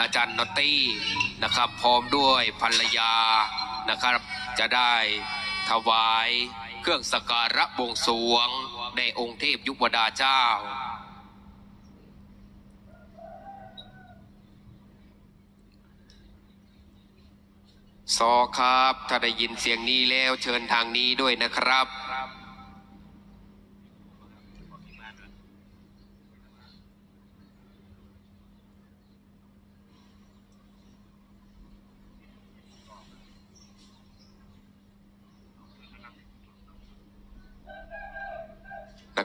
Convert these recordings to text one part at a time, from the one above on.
อาจารย์นอตตี้นะครับ พร้อมด้วยภรรยานะครับ จะได้ถวายเครื่องสการะบวงสวงในองค์เทพยุควดาเจ้า ซอครับ ถ้าได้ยินเสียงนี้แล้วเชิญทางนี้ด้วยนะครับ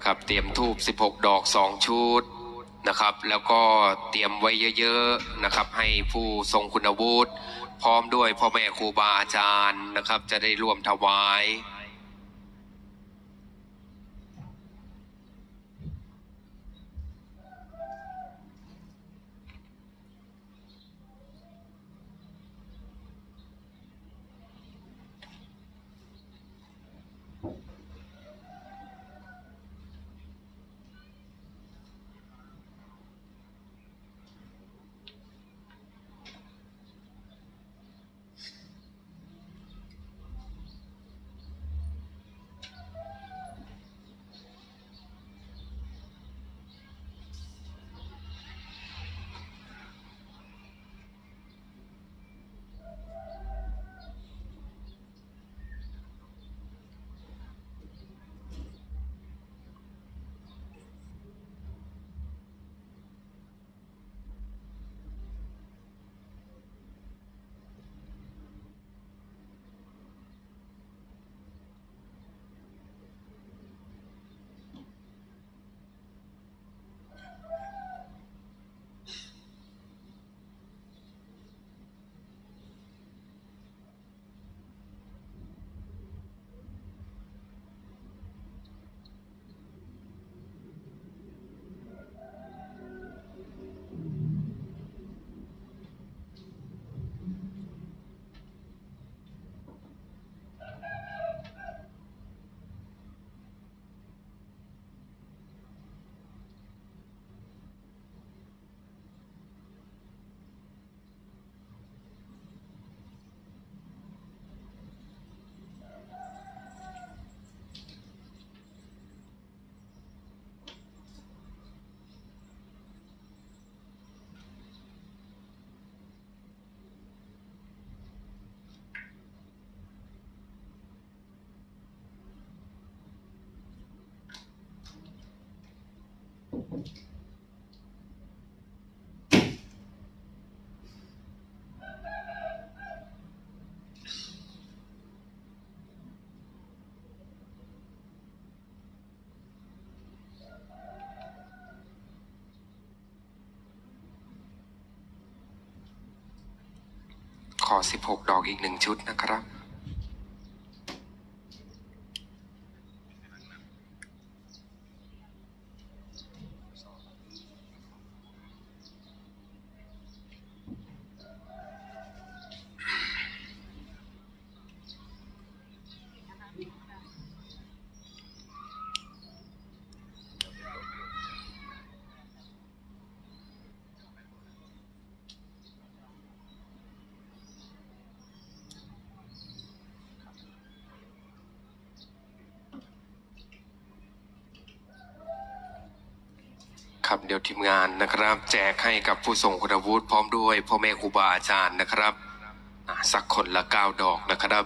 นะครับ เตรียมทูบ16 ดอก 2 ชุดนะครับ แล้วก็เตรียมไว้เยอะๆนะครับ ให้ผู้ทรงคุณวุฒิพร้อมด้วยพ่อแม่ครูบาอาจารย์นะครับ จะได้ร่วมถวาย 16 ดอกอีกหนึ่งชุดนะครับ ครับเดี๋ยวทีมงานนะครับ แจกให้กับผู้ทรงคุณวุฒิพร้อมด้วยพ่อแม่ครูบาอาจารย์นะครับสักคนละเก้าดอกนะครับ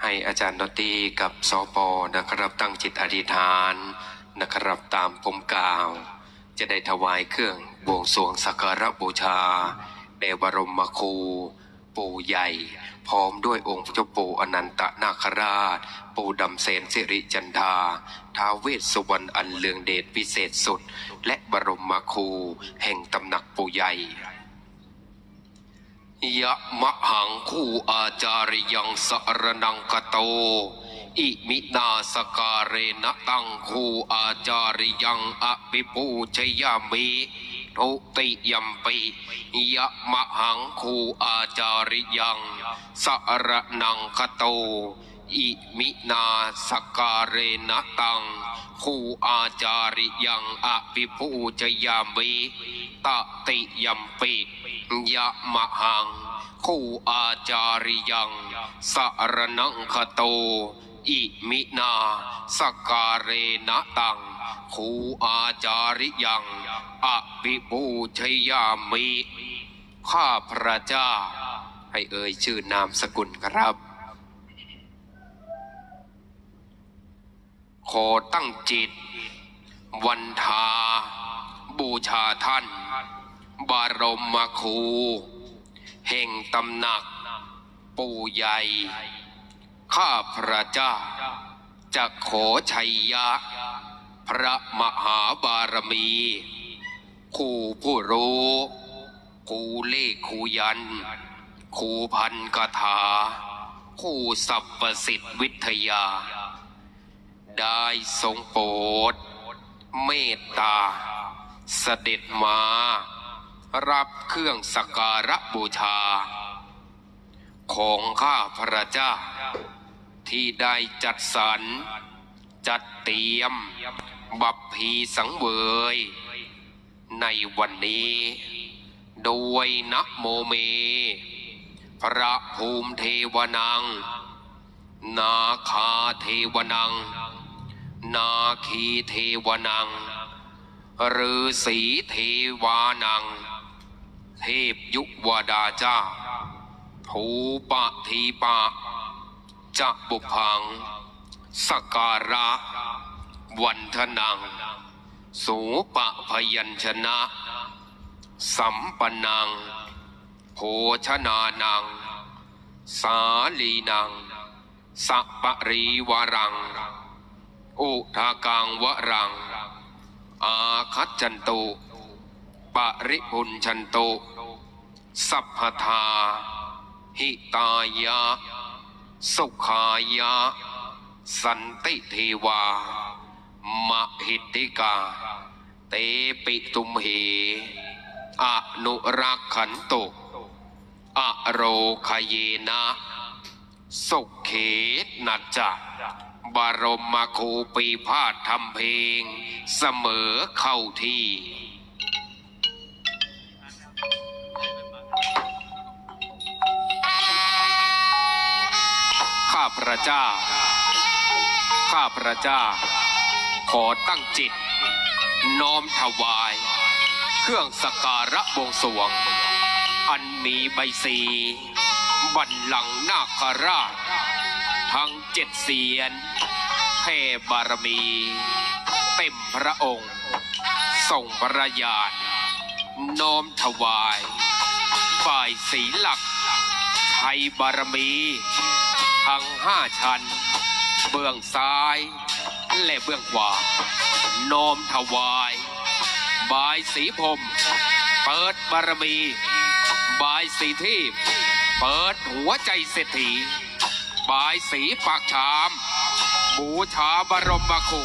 ให้อาจารย์ดอตตี้กับสอปอนะครับ ตั้งจิตอธิษฐานนะครับตามผมกล่าว จะได้ถวายเครื่องบวงสรวงสักการะบูชาแด่บรมครู ปู่ใหญ่ พร้อมด้วยองค์พระเจ้าปู่อนันตนาคราช ปู่ดำเสนสิริจันทาท้าเวสสุวรรณอันเลืองเดชวิเศษสุด และบรมมาคู แห่งตำหนักปู่ใหญ่ยะมะหังคู่อาจาริยังสรนังกโต อิมินาสการเรนะตังคู่อาจาริยังอภิปูชยามิ ทุติยมปิยะมะหังคูอาจาริยังสรนังกโต อิมินาสการเรนะตังคูอาจาริยังอภิภูจยามวิตติยมปิยะมะหังคูอาจาริยังสารนังคโต อิมินาสการเรนะตัง ครูอาจาริยังอภิภูชยามิ ข้าพระเจ้า ให้เอ่ยชื่อนามสกุลครับ ขอตั้งจิต วันทา บูชาท่าน บารมครูแห่งตำหนัก ปู่ใหญ่ ข้าพระเจ้าจะขอชัยยะ พระมหาบารมีคู่ผู้รู้คู่เลขคู่ยันคู่พันกถาคู่สัพพสิทธิวิทยา ได้ทรงโปรดเมตตา เสด็จมา รับเครื่องสักการะบูชา ของข้าพระเจ้า ที่ได้จัดสรรจัดเตรียม บัพพีสังเวย ในวันนี้โดยนะโมเม พระภูมิเทวนัง นาคาเทวนัง นาคีเทวนังฤาษีเทวานัง เทพยุวดาเจ้าภูปะทีปะจะบุพังสกการะ วันทนัง สูปะพยัญชนะ สัมปนัง โภชนานัง สาลีนัง สัปรีวรัง อุทากังวรัง อาคัจจันตุ ปริพุนชันตุ สัพพทา หิตายะ สุขายะ สันติเทวา มหิติกา เตปิตุมเหอนุรักขันตุอโรคเยนะสุขเขนัจจะบรมครูปีพาทำเพลง เสมอเข้าที่ข้าพระเจ้า ข้าพระเจ้า ขอตั้งจิต น้อมถวาย เครื่องสการะบวงสวง อันมีใบสีบันหลังนาคราช ทั้งเจ็ดเสียนแผ่บารมี เต็มพระองค์ทรงพระญาณน้อมถวาย ฝ่ายสีหลักไทยบารมี ทั้งห้าชั้น เบื้องซ้าย และเบื้องขวาน้อมถวาย บายสีพรมเปิดบารมี บายสีทีพเปิดหัวใจเศรษฐี บายสีปากชามบูชาบรมครู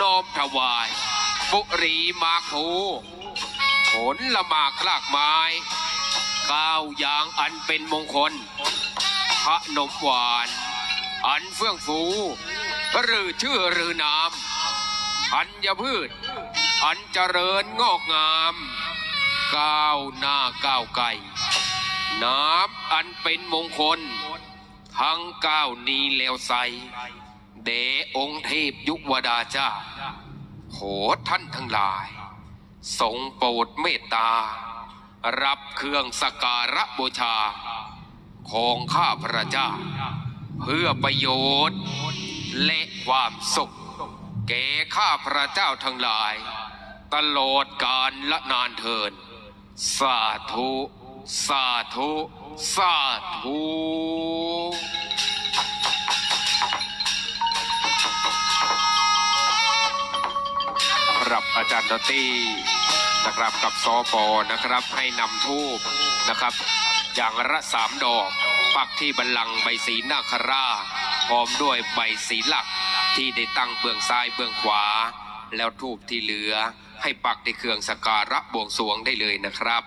น้อมถวายบุรีมาคูผลละหมากคลากไม้ก้าวอย่างอันเป็นมงคลขนมหวาน อันเฟื่องฟู หรือชื่อหรือนามอัญพืช อันเจริญงอกงามก้าวหน้าก้าวไกลน้ำอันเป็นมงคล ทั้งก้าวนี้แล้วใสเดองค์เทพยุวดาเจ้าโหท่านทั้งหลาย ทรงโปรดเมตตา รับเครื่องสการะบูชา ของข้าพระเจ้า เพื่อประโยชน์ และความสุข แก่ข้าพระเจ้าทั้งหลาย ตลอดกาลละนานเทิน สาธุ สาธุ สาธุครับอาจารย์ดอตี้นะครับกับซอปอนะครับให้นำทูบนะครับ อย่างละสามดอก ปักที่บัลลังก์ใบสีนาคราช ร้อมด้วยใบสีหลักที่ได้ตั้งเบื้องซ้ายเบื้องขวา แล้วทูบที่เหลือให้ปักในเครื่องสการะบวงสรวงได้เลยนะครับ